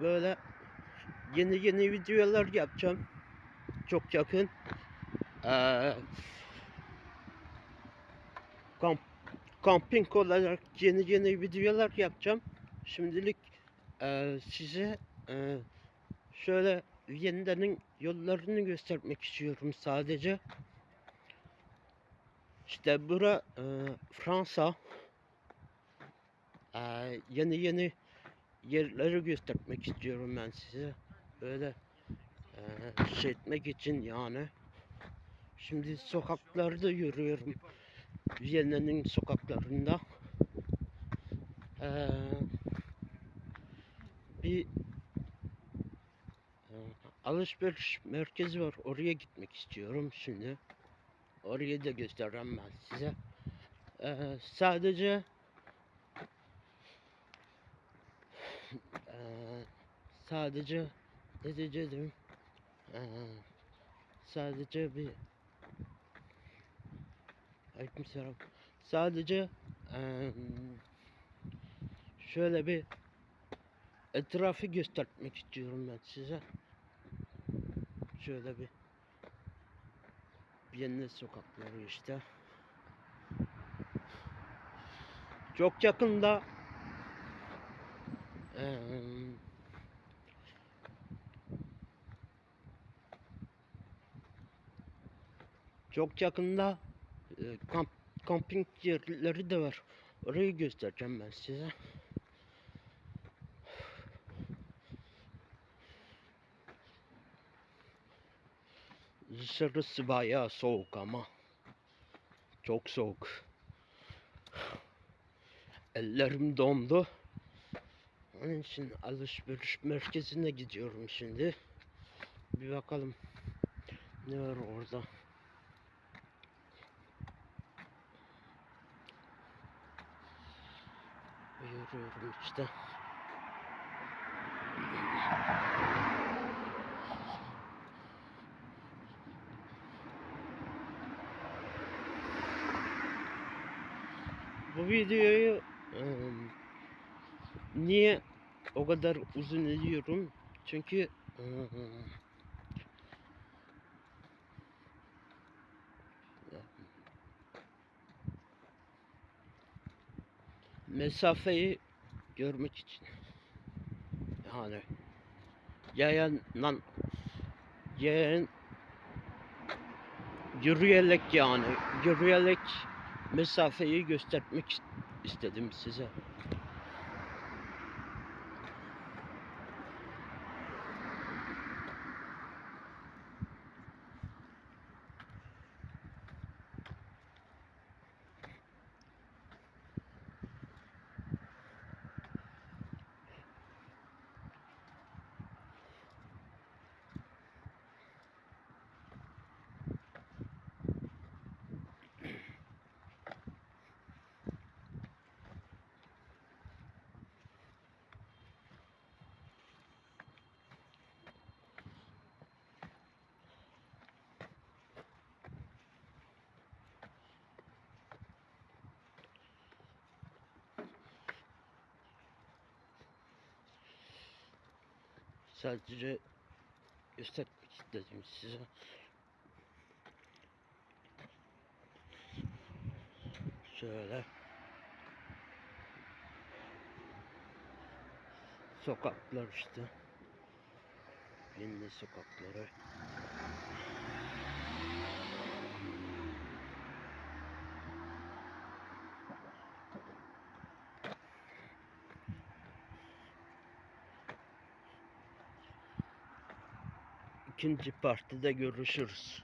Böyle yeni yeni videolar yapacağım. Çok yakın. Ee, kamp, kamping olarak yeni yeni videolar yapacağım. Şimdilik e, size e, şöyle Viyana'nın yollarını göstermek istiyorum sadece. İşte bura e, Fransa. Yeni yeni yerleri göstermek istiyorum ben size. Böyle şey etmek için yani. Şimdi sokaklarda yürüyorum. Viyana'nın sokaklarında. E, bir e, alışveriş merkezi var. Oraya gitmek istiyorum şimdi. Orayı da göstereceğim ben size. E, sadece sadece ne sadece bir Aleykümselam. Sadece şöyle bir etrafı göstermek istiyorum ben size. Şöyle bir Viyana sokakları işte. Çok yakında çok yakında e, kamp, kamping yerleri de var. Orayı göstereceğim ben size. Dışarısı bayağı soğuk ama. Çok soğuk. Ellerim dondu. Onun için alışveriş merkezine gidiyorum şimdi. Bir bakalım ne var orada. Yürüyorum işte. Bu videoyu ım, niye o kadar uzun ediyorum? Çünkü mesafeyi görmek için yani yayan yayan yürüyerek yani yürüyerek mesafeyi göstermek istedim size. Sadece göstermek istedim size. Şöyle. Sokaklar işte. Yeni sokakları. İkinci partide görüşürüz.